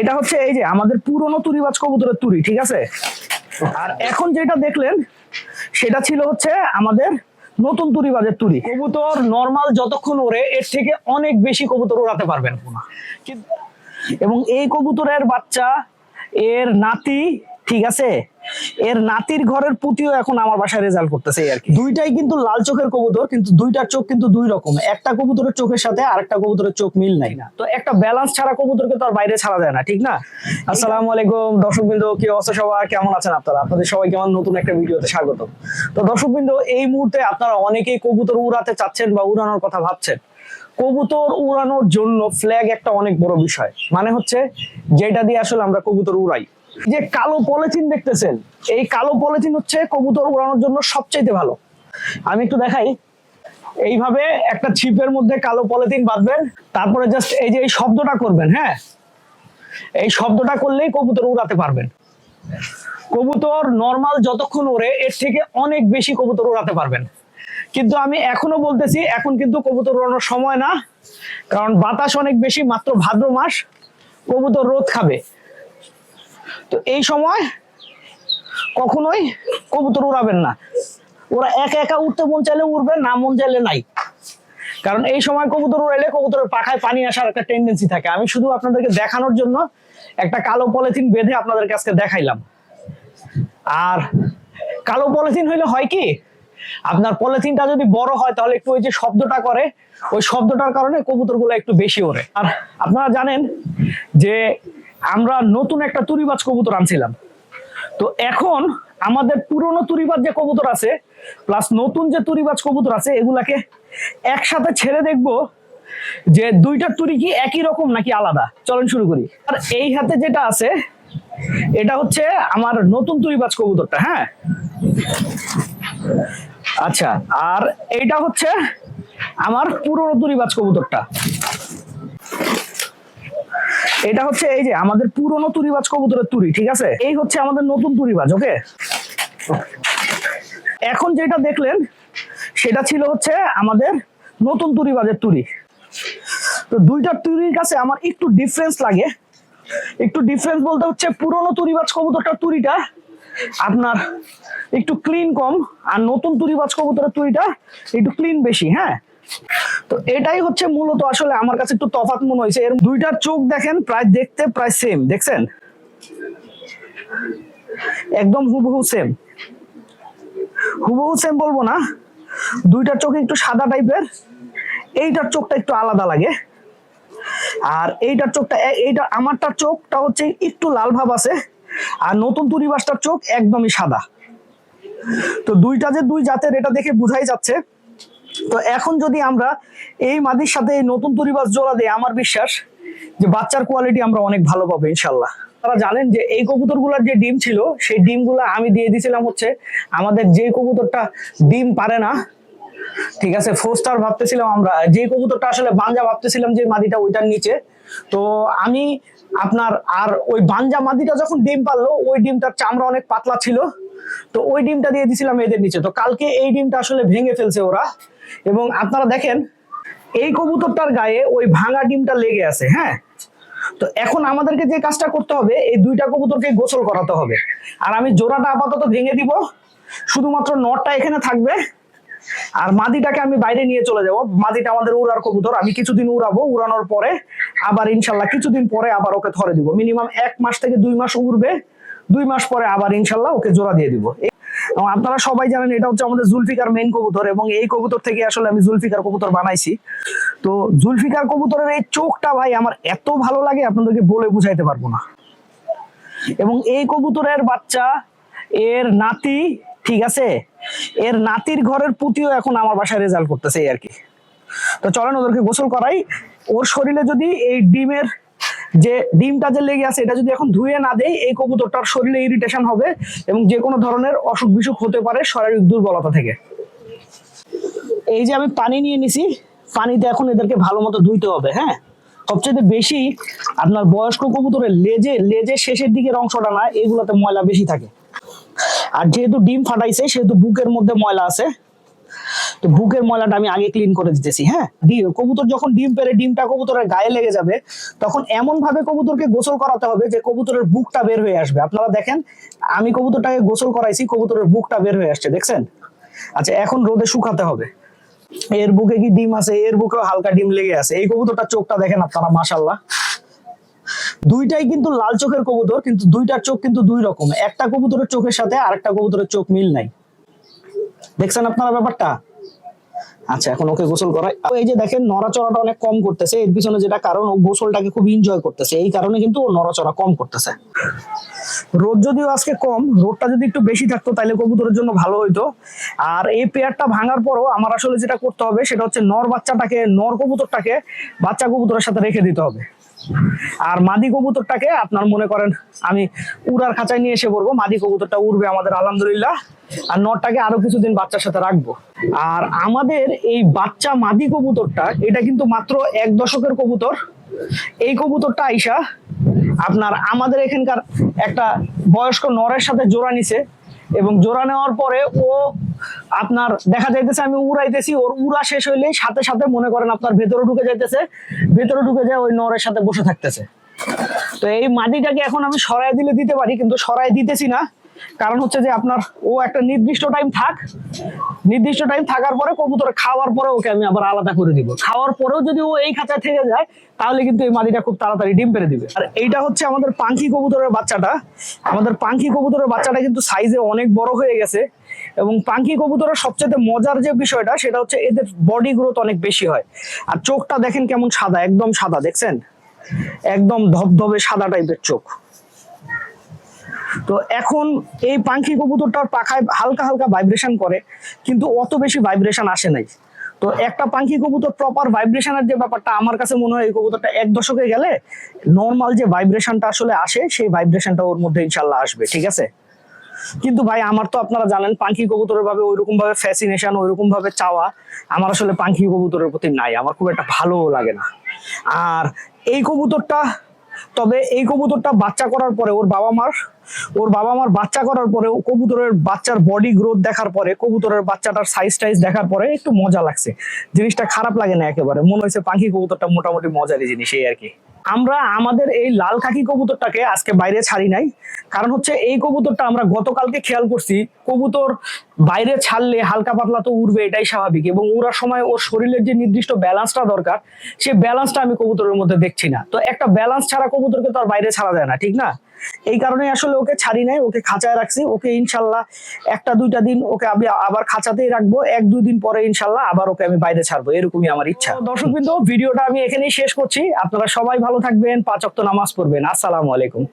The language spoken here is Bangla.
এটা হচ্ছে এই যে আমাদের পুরনো তুরিবাজ কবুতরের তুরি ঠিক আছে? আর এখন যেটা দেখলেন সেটা ছিল হচ্ছে আমাদের নতুন তুরি বাজের তুরি। কবুতর নর্মাল যতক্ষণ ওরে এর থেকে অনেক বেশি কবুতর ওড়াতে পারবেন। এবং এই কবুতরের বাচ্চা এর নাতি ঠিক আছে? এর নাতির ঘরের পুতিও এখন আমার বাসায় রেজাল্ট করতেছে আর কি। দুইটাই কিন্তু লাল চোখের কবুতর, কিন্তু দুইটার চোখ কিন্তু দুই রকম। একটা কবুতরের চোখের সাথে আর একটা কবুতরের চোখ মিল নাই না। তো একটা ব্যালেন্স ছাড়া কবুতরকে তো আর বাইরে ছাড়া যায় না, ঠিক না? আসসালামু আলাইকুম, দর্শকবৃন্দ, কি অবস্থা সবার? কেমন আছেন আপনারা? আপনাদের সবাই কেমন নতুন একটা ভিডিওতে স্বাগত। তো দর্শকবৃন্দ, এই মুহূর্তে আপনারা অনেকেই কবুতর উড়াতে চাচ্ছেন বা উড়ানোর কথা ভাবছেন। কবুতর উড়ানোর জন্য ফ্ল্যাগ একটা অনেক বড় বিষয়। মানে হচ্ছে, যেটা দিয়ে আসলে আমরা কবুতর উড়াই। যে কালো পলিথিন দেখতেছেন, এই কালো পলিথিন হচ্ছে কবুতর উড়ানোর জন্য সবচাইতে ভালো। আমি একটু দেখাই। এইভাবে একটা ছিপের মধ্যে কালো পলিথিন বাঁধবেন, তারপরে জাস্ট এই যে এই শব্দটা করবেন হ্যাঁ? এই শব্দটা করলেই কবুতর উড়াতে পারবেন। কবুতর নর্মাল যতক্ষণ ওড়ে, এর থেকে অনেক বেশি কবুতর উড়াতে পারবেন। কিন্তু আমি এখনও বলতেছি, এখন কিন্তু কবুতর উড়ানোর সময় না, কারণ বাতাস অনেক বেশি, মাত্র ভাদ্র মাস, কবুতর রোদ খাবে। তো এই সময় কখনোই কবুতর উড়াবেন না। ওরা একা একা উঠতে মন চাইলে উড়বে, না মন চাইলে নাই। কারণ এই সময় কবুতর উড়াইলে কবুতরের পাখায় পানি আসার একটা টেন্ডেন্সি থাকে। আমি শুধু আপনাদেরকে দেখানোর জন্য একটা কালো পলিথিন বেঁধে আপনাদেরকে আজকে দেখাইলাম। আর কালো পলিথিন হইলে হয় কি? আপনার পলিথিনটা যদি বড় হয়, তাহলে একটু ওই যে শব্দটা করে, ওই শব্দটার কারণে কবুতরগুলো একটু বেশি ওড়ে। আর আপনারা জানেন যে আমরা নতুন একটা তুরিবাজ কবুতর আনছিলাম। তো এখন আমাদের পুরনো তুরিবাজ যে কবুতর আছে প্লাস নতুন যে তুরিবাজ কবুতর আছে, এগুলাকে একসাথে ছেড়ে দেখব যে দুইটার তুরি কি একই রকম নাকি আলাদা। চলেন শুরু করি। আর এই হাতে যেটা আছে, এটা হচ্ছে আমার নতুন তুরিবাজ কবুতরটা হ্যাঁ? আচ্ছা আর এইটা হচ্ছে আমার পুরনো তুরিবাজ কবুতরটা। এটা হচ্ছে এই যে আমাদের পুরনো তুরিবাজ কবুতরের তুরি, ঠিক আছে? এই হচ্ছে আমাদের নতুন তুরিবাজ, ওকে? এখন যেটা দেখলেন, সেটা ছিল হচ্ছে আমাদের নতুন তুরিবাজের তুরি। তো দুইটা তুরির কাছে আমার একটু ডিফারেন্স লাগে। একটু ডিফারেন্স বলতে হচ্ছে পুরনো তুরিবাজ কবুতরটার তুরিটা আপনার একটু ক্লিন কম, আর নতুন তুরিবাজ কবুতরের তুরিটা একটু ক্লিন বেশি হ্যাঁ? তো এটাই হচ্ছে মূলত আসলে আমার কাছে একটু তফাৎ মনে হয়েছে। এর দুইটার চোখ দেখেন, প্রায় দেখতে প্রায় সেম দেখছেন? একদম হুবহু সেম হুবহু সেম বলব না। দুইটার চোখ একটু সাদা টাইপের এইটার চোখটা একটু আলাদা লাগে। আর এইটার চোখটা এইটা, আমারটার চোখটা হচ্ছে একটু লাল ভাব আছে, আর নতুন তুরিবাসটার চোখ একদমই সাদা। তো দুইটা যে দুই জাতের, এটা দেখে বোঝাই যাচ্ছে। তো এখন যদি আমরা এই মাদির সাথে নতুন পরিবাস জোড়া দেই, আমার বিশ্বাস যে বাচ্চার কোয়ালিটি আমরা অনেক ভালো পাবো ইনশাল্লাহ তারা জানেন যে এই কবুতরগুলোর যে ডিম ছিল, সেই ডিমগুলো আমি দিয়ে দিয়েছিলাম হচ্ছে আমাদের যে কবুতরটা ডিম পারে না, ঠিক আছে ফোর স্টার ভাবতেছিলাম আমরা যে কবুতরটা আসলে বাঞ্জা ভাবতেছিলাম যে মাদিটা ওইটার নিচে। তো আমি আপনার আর ওই বাঞ্জা মাদিটা যখন ডিম পারল, ওই ডিমটার চামড়া অনেক পাতলা ছিল, তো ওই ডিমটা দিয়ে দিছিলাম এদের নিচে। তো কালকে এই ডিমটা আসলে ভেঙে ফেলছে ওরা। এবং আপনারা দেখেন, এই কবুতরটার গায়ে ওই ভাঙা ডিমটা লেগে আছে হ্যাঁ? তো এখন আমাদেরকে যে কাজটা করতে হবে, এই দুইটা কবুতরকে গোসল করাতে হবে। আর আমি জোড়াটা আপাতত ভেঙে দিব, শুধুমাত্র নটটা এখানে থাকবে, আর মাদিটাকে আমি বাইরে নিয়ে চলে যাব। মাদিটা আমাদের উড়ার কবুতর, আমি কিছুদিন উড়াবো, উড়ানোর পরে আবার ইনশাল্লাহ কিছুদিন পরে আবার ওকে ধরে দিব। মিনিমাম এক মাস থেকে দুই মাস উড়বে, দুই মাস পরে আবার ইনশাল্লাহ ওকে জোড়া দিয়ে দিব। এবং আপনারা সবাই জানেন এটা হচ্ছে আমাদের জুলফিকার মেন কবুতর এবং এই কবুতর থেকে আসলে আমি জুলফিকার কবুতর বানাইছি। তো জুলফিকার কবুতরের এই চোখটা ভাই আমার এত ভালো লাগে, আপনাদেরকে বলে বুঝাইতে পারব না। এবং এই কবুতরের বাচ্চা, এর নাতি, ঠিক আছে? এর নাতির ঘরের পুতিও এখন আমার বাসায় রেজাল্ট করতেছে আর কি। তো চলেন ওদেরকে গোসল করাই। ওর শরীরে যদি এই ডিমের যে ডিমটা যে লেগে আছে, এটা যদি এখন ধুয়ে না দেয় এই কবুতরটার শরীরে ইরিটেশন হবে এবং যে কোনো ধরনের অসুখ বিসুখ হতে পারে শারীরিক দুর্বলতা থেকে। এই যে আমি পানি নিয়ে নিছি, পানিতে এখন এদেরকে ভালো মতো ধুইতে হবে হ্যাঁ? সবচেয়ে বেশি আপনার বয়স্ক কবুতরের লেজে লেজে শেষের দিকের অংশটা না, এগুলোতে ময়লা বেশি থাকে। আর যেহেতু ডিম ফাটাইছে, সেহেতু বুকের মধ্যে ময়লা আছে। তো বুকের ময়লাটা আমি আগে ক্লিন করে দিতেছি হ্যাঁ? কবুতর যখন ডিম পেরে ডিমটা কবুতরের গায়ে লেগে যাবে, তখন এমন ভাবে কবুতরকে গোসল করাতে হবে যে কবুতরের বুকটা বের হয়ে আসবে। আপনারা দেখেন, আমি কবুতরটাকে গোসল করাইছি, কবুতরের বুকটা বের হয়ে আসছে, দেখছেন? আচ্ছা এখন রোদে শুকাতে হবে। এর বুকে কি ডিম আছে? এর বুকেও হালকা ডিম লেগে আছে। এই কবুতরটার চোখটা দেখেন আপনারা মাশাল্লাহ দুইটাই কিন্তু লাল চোখের কবুতর, কিন্তু দুইটার চোখ কিন্তু দুই রকম। একটা কবুতরের চোখের সাথে আরেকটা কবুতরের চোখ মিল নাই। দেখছেন আপনারা ব্যাপারটা? আচ্ছা এখন ওকে গোসল করায় এই যে দেখেন, নড়াচড়াটা অনেক কম করতেছে। এর পিছনে যেটা কারণ, ও গোসলটাকে খুব এনজয় করতেছে। এই কারণে কিন্তু ও নড়াচড়া কম করতেছে। রোদ যদিও আজকে কম, রোদটা যদি একটু বেশি থাকতো, তাহলে কবুতরের জন্য ভালো হইতো। আর এই পেয়ারটা ভাঙার পরও আমার আসলে যেটা করতে হবে, সেটা হচ্ছে নর বাচ্চাটাকে, নর কবুতরটাকে বাচ্চা কবুতরের সাথে রেখে দিতে হবে। আর মাদি কবুতরটাকে আপনার মনে করেন আমি উড়ার খাঁচায় নিয়ে এসে পড়ব মাদি কবুতরটা উড়বে আমাদের, আলহামদুলিল্লাহ। আর নরটাকে আরও কিছুদিন বাচ্চার সাথে রাখব। আর আমাদের এই বাচ্চা মাদি কবুতরটা, এটা কিন্তু মাত্র এক দশকের কবুতর। এই কবুতরটা আইসা আপনার আমাদের এখানকার একটা বয়স্ক নরের সাথে জোড়া নিছে এবং জোড়া নেওয়ার পরে ও আপনার দেখা যাইতেছে, আমি উড়াইতেছি, ওর উড়া শেষ হইলেই সাথে সাথে মনে করেন আপনার ভেতরে ঢুকে যাইতেছে, ভেতরে ঢুকে যায় ওই নরের সাথে বসে থাকতেছে। তো এই মাটিটাকে এখন আমি সরাই দিলে দিতে পারি, কিন্তু সরাই দিতেছি না। কারণ হচ্ছে যে আপনার ও একটা নির্দিষ্ট টাইম থাক, নির্দিষ্ট টাইম থাকার পরে কবুতর খাওয়ার পরে ওকে আমি আবার আলাদা করে দিব। খাওয়ার পরেও যদি ও এই খাঁচা থেকে যায়, তাহলে কিন্তু এই মাদিটা খুব তাড়াতাড়ি ডিম পেরে দিবে। আর এইটা হচ্ছে আমাদের পাঙ্খি কবুতরের বাচ্চাটা। আমাদের পাঙ্খি কবুতরের বাচ্চাটা কিন্তু সাইজে অনেক বড় হয়ে গেছে এবং পাঙ্খি কবুতরের সবচেয়ে মজার যে বিষয়টা, সেটা হচ্ছে এদের বডি গ্রোথ অনেক বেশি হয়। আর চোখটা দেখেন কেমন সাদা, একদম সাদা, দেখছেন? একদম ধবধবে সাদা টাইপের চোখ। তো এখন এই পাখি কবুতরটার পাখায় হালকা হালকা ভাইব্রেশন করে, কিন্তু অত বেশি ভাইব্রেশন আসে নাই। তো একটা পাখি কবুতর প্রপার ভাইব্রেশনের যে ব্যাপারটা আমার কাছে মনে হয় এই কবুতরটা এক দশকে গেলে নর্মাল যে ভাইব্রেশনটা আসলে আসে, সেই ভাইব্রেশনটা ওর মধ্যে ইনশাল্লাহ আসবে, ঠিক আছে? কিন্তু ভাই, আমার তো আপনারা জানেন পাখি কবুতরের ভাবে ওইরকম ভাবে ফ্যাসিনেশন ওইরকম ভাবে চাওয়া আমার আসলে পাখি কবুতরের প্রতি নাই। আমার খুব একটা ভালো লাগে না। আর এই কবুতরটা তবে এই কবুতরটা বাচ্চা করার পরে ওর বাবা মার, ওর বাবা মার বাচ্চা করার পরে কবুতরের বাচ্চার বডি গ্রোথ দেখার পরে, কবুতরের বাচ্চাটার সাইজ টাইজ দেখার পরে একটু মজা লাগছে। জিনিসটা খারাপ লাগে না একেবারে। মনে হয়েছে পাখি কবুতরটা মোটামুটি মজারই জিনিস, এই আর কি। আমরা আমাদের এই লাল খাকি কবুতরটাকে আজকে বাইরে ছাড়ি নাই। কারণ হচ্ছে এই কবুতরটা আমরা গতকালকে খেয়াল করছি, কবুতর বাইরে ছাড়লে হালকা পাতলা তো উড়বে, এটাই স্বাভাবিক এবং উড়ার সময় ওর শরীরের যে নির্দিষ্ট ব্যালেন্সটা দরকার সেই ব্যালেন্সটা আমি কবুতরের মধ্যে দেখছি না। তো একটা ব্যালেন্স ছাড়া কবুতরকে তো আর বাইরে ছাড়া যায় না, ঠিক না? এই কারণে আসলে ওকে ছাড়ি নাই, ওকে খাঁচায় রাখছি। ওকে ইনশাল্লাহ একটা দুইটা দিন ওকে আমি আবার খাঁচাতেই রাখব, এক দুই দিন পরে ইনশাল্লাহ আবার ওকে আমি বাইরে ছাড়বো, এরকমই আমার ইচ্ছা। দর্শক ভিডিওটা আমি এখানেই শেষ করছি। আপনারা সবাই ভালো থাকবেন, পাঁচ অক্ত নামাজ পড়বেন। আসসালামু আলাইকুম।